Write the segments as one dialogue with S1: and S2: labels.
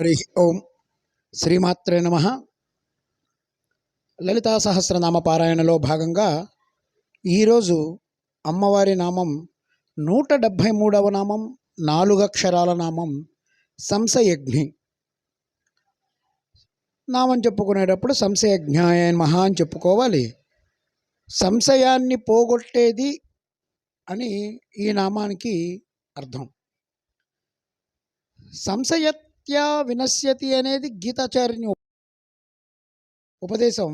S1: హరి ఓం శ్రీమాత్రే నమ. లలితా సహస్రనామ పారాయణలో భాగంగా ఈరోజు అమ్మవారి నామం నూట డెబ్భై మూడవ నామం నాలుగు అక్షరాల నామం సంశయజ్ఞి. నామం చెప్పుకునేటప్పుడు సంశయజ్ఞాయ మహా అని చెప్పుకోవాలి. సంశయాన్ని పోగొట్టేది అని ఈ నామానికి అర్థం. సంశయత్ సంశయత్యా వినశ్యతి అనేది గీతాచార్యుని ఉపదేశం.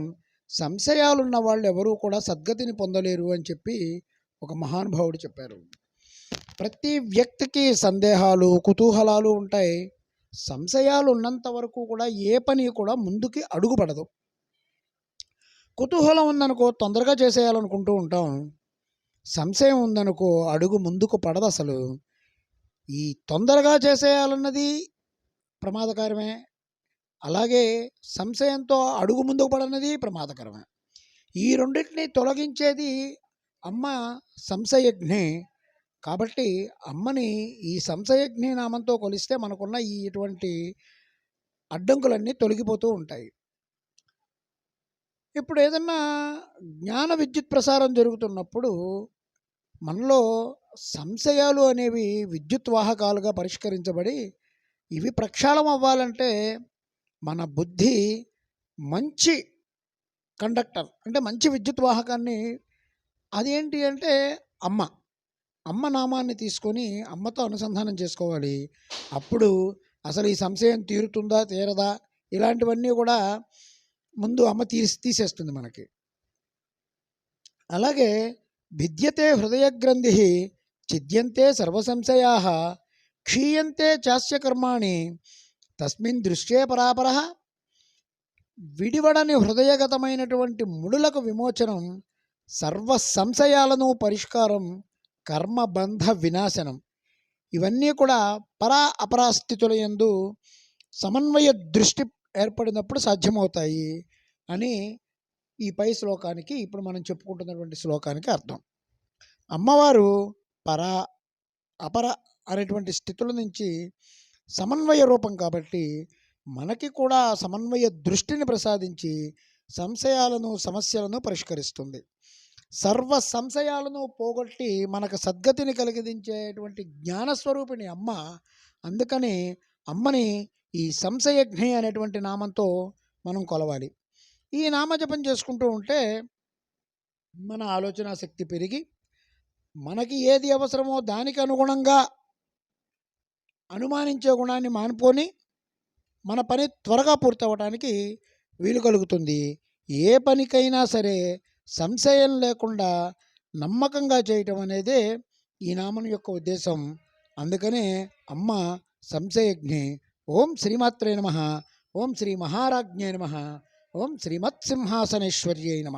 S1: సంశయాలున్న వాళ్ళు ఎవరూ కూడా సద్గతిని పొందలేరు అని చెప్పి ఒక మహానుభావుడు చెప్పారు. ప్రతి వ్యక్తికి సందేహాలు కుతూహలాలు ఉంటాయి. సంశయాలు ఉన్నంత వరకు కూడా ఏ పని కూడా ముందుకి అడుగుపడదు. కుతూహలం ఉందనుకో తొందరగా చేసేయాలనుకుంటూ ఉంటాం. సంశయం ఉందనుకో అడుగు ముందుకు పడదు అసలు. ఈ తొందరగా చేసేయాలన్నది ప్రమాదకరమే. అలాగే సంశయంతో అడుగు ముందుకు పడన్నది ప్రమాదకరమే. ఈ రెండింటిని తొలగించేది అమ్మ సంశయజ్ఞి. కాబట్టి అమ్మని ఈ సంశయజ్ఞి నామంతో కొలిస్తే మనకున్న ఈ ఇటువంటి అడ్డంకులన్నీ తొలగిపోతూ ఉంటాయి. ఇప్పుడు ఏదన్నా జ్ఞాన విద్యుత్ ప్రసారం జరుగుతున్నప్పుడు మనలో సంశయాలు అనేవి విద్యుత్ వాహకాలుగా పరిష్కరించబడి ఇవి ప్రక్షాళం అవ్వాలంటే మన బుద్ధి మంచి కండక్టర్ అంటే మంచి విద్యుత్ వాహకాన్ని అదేంటి అంటే అమ్మ అమ్మ నామాన్ని తీసుకొని అమ్మతో అనుసంధానం చేసుకోవాలి. అప్పుడు అసలు ఈ సంశయం తీరుతుందా తీరదా? ఇలాంటివన్నీ కూడా ముందు అమ్మ తీసి తీసేస్తుంది మనకి. అలాగే భిద్యతే హృదయగ్రంథి చిద్యంతే సర్వసంశయా క్షీయంతే చాస్య కర్మాణి. తస్మిన్ దృశ్యే పరాపర. విడివడని హృదయగతమైనటువంటి ముడులకు విమోచనం సర్వ సంశయాలను పరిష్కారం కర్మబంధ వినాశనం. ఇవన్నీ కూడా పరా అపరాస్థితుల ఎందు యందు సమన్వయ దృష్టి ఏర్పడినప్పుడు సాధ్యమవుతాయి అని ఈ పై శ్లోకానికి ఇప్పుడు మనం చెప్పుకుంటున్నటువంటి శ్లోకానికి అర్థం. అమ్మవారు పరా అపర అనేటువంటి స్థితుల నుంచి సమన్వయ రూపం కాబట్టి మనకి కూడా సమన్వయ దృష్టిని ప్రసాదించి సంశయాలను సమస్యలను పరిష్కరిస్తుంది. సర్వ సంశయాలను పోగొట్టి మనకు సద్గతిని కలిగించేటువంటి జ్ఞానస్వరూపిణి అమ్మ. అందుకని అమ్మని ఈ సంశయజ్ఞి అనేటువంటి నామంతో మనం కొలవాలి. ఈ నామజపం చేసుకుంటూ ఉంటే మన ఆలోచన శక్తి పెరిగి మనకి ఏది అవసరమో దానికి అనుగుణంగా అనుమానించే గుణాన్ని మానుకొని మన పని త్వరగా పూర్తవడానికి వీలు కలుగుతుంది. ఏ పనికైనా సరే సంశయం లేకుండా నమ్మకంగా చేయటం అనేదే ఈ నామం యొక్క ఉద్దేశం. అందుకనే అమ్మ సంశయజ్ఞి ఓం శ్రీమాత్రే నమ. ఓం శ్రీ మహారాజ్ఞే నమ. ఓం శ్రీమత్సింహాసనేశ్వర్యై నమ.